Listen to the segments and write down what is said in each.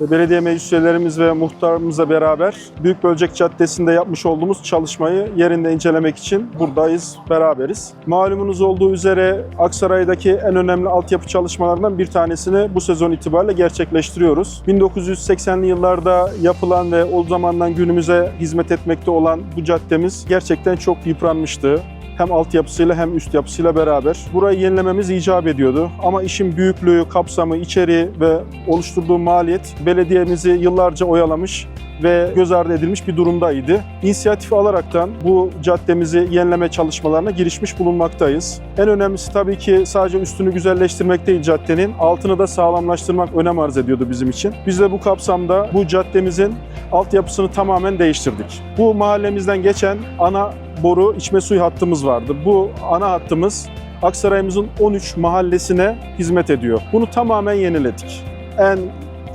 belediye meclis ve muhtarımızla beraber Büyükbölcek Caddesi'nde yapmış olduğumuz çalışmayı yerinde incelemek için buradayız, beraberiz. Malumunuz olduğu üzere Aksaray'daki en önemli altyapı çalışmalarından bir tanesini bu sezon itibariyle gerçekleştiriyoruz. 1980'li yıllarda yapılan ve o zamandan günümüze hizmet etmekte olan bu caddemiz gerçekten çok yıpranmıştı hem altyapısıyla hem üst yapısıyla beraber. Burayı yenilememiz icap ediyordu. Ama işin büyüklüğü, kapsamı, içeriği ve oluşturduğu maliyet belediyemizi yıllarca oyalamış ve göz ardı edilmiş bir durumdaydı. İnisiyatif alaraktan bu caddemizi yenileme çalışmalarına girişmiş bulunmaktayız. En önemlisi tabii ki sadece üstünü güzelleştirmek değil caddenin, altını da sağlamlaştırmak önem arz ediyordu bizim için. Biz de bu kapsamda bu caddemizin altyapısını tamamen değiştirdik. Bu mahallemizden geçen ana boru içme suyu hattımız vardı. Bu ana hattımız Aksaray'ımızın 13 mahallesine hizmet ediyor. Bunu tamamen yeniledik. En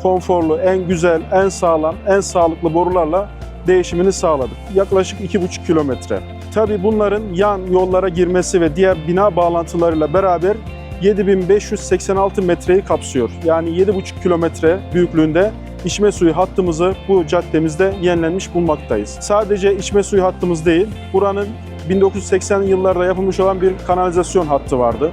konforlu, en güzel, en sağlam, en sağlıklı borularla değişimini sağladık. Yaklaşık 2,5 kilometre. Tabii bunların yan yollara girmesi ve diğer bina bağlantılarıyla beraber 7586 metreyi kapsıyor. Yani 7,5 kilometre büyüklüğünde içme suyu hattımızı bu caddemizde yenilenmiş bulmaktayız. Sadece içme suyu hattımız değil, buranın 1980'li yıllarda yapılmış olan bir kanalizasyon hattı vardı.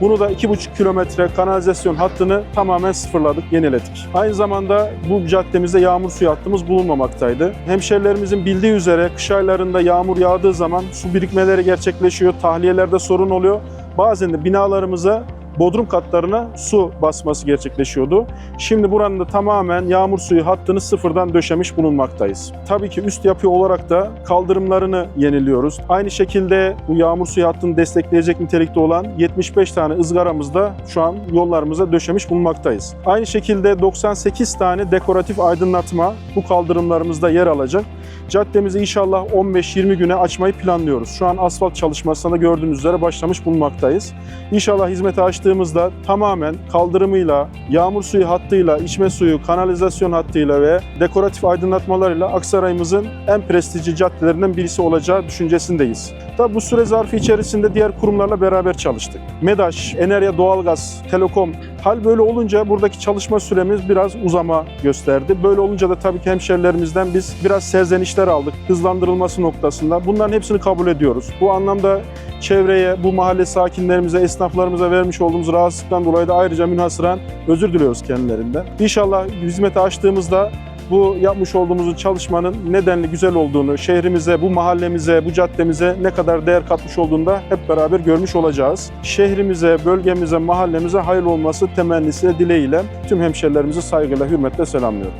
Bunu da 2,5 kilometre kanalizasyon hattını tamamen sıfırladık, yeniledik. Aynı zamanda bu caddemizde yağmur suyu hattımız bulunmamaktaydı. Hemşerilerimizin bildiği üzere kış aylarında yağmur yağdığı zaman su birikmeleri gerçekleşiyor, tahliyelerde sorun oluyor. Bazen de binalarımıza bodrum katlarına su basması gerçekleşiyordu. Şimdi buranın da tamamen yağmur suyu hattını sıfırdan döşemiş bulunmaktayız. Tabii ki üst yapı olarak da kaldırımlarını yeniliyoruz. Aynı şekilde bu yağmur suyu hattını destekleyecek nitelikte olan 75 tane ızgaramız da şu an yollarımıza döşemiş bulunmaktayız. Aynı şekilde 98 tane dekoratif aydınlatma bu kaldırımlarımızda yer alacak. Caddemizi inşallah 15-20 güne açmayı planlıyoruz. Şu an asfalt çalışmasına gördüğünüz üzere başlamış bulunmaktayız. İnşallah hizmete açtığımızda tamamen kaldırımıyla, yağmur suyu hattıyla, içme suyu, kanalizasyon hattıyla ve dekoratif aydınlatmalarıyla Aksaray'ımızın en prestijli caddelerinden birisi olacağı düşüncesindeyiz. Tabi bu süre zarfı içerisinde diğer kurumlarla beraber çalıştık. MEDAŞ, Enerya Doğalgaz, Telekom, hal böyle olunca buradaki çalışma süremiz biraz uzama gösterdi. Böyle olunca da tabii ki hemşerilerimizden biz biraz serzenişler aldık hızlandırılması noktasında. Bunların hepsini kabul ediyoruz. Bu anlamda çevreye, bu mahalle sakinlerimize, esnaflarımıza vermiş olduğumuz rahatsızlıktan dolayı da ayrıca münhasıran özür diliyoruz kendilerinden. İnşallah hizmete açtığımızda bu yapmış olduğumuz çalışmanın nedenli güzel olduğunu, şehrimize, bu mahallemize, bu caddemize ne kadar değer katmış olduğunu da hep beraber görmüş olacağız. Şehrimize, bölgemize, mahallemize hayırlı olması temennisiyle, dileğiyle tüm hemşerilerimizi saygıyla, hürmetle selamlıyorum.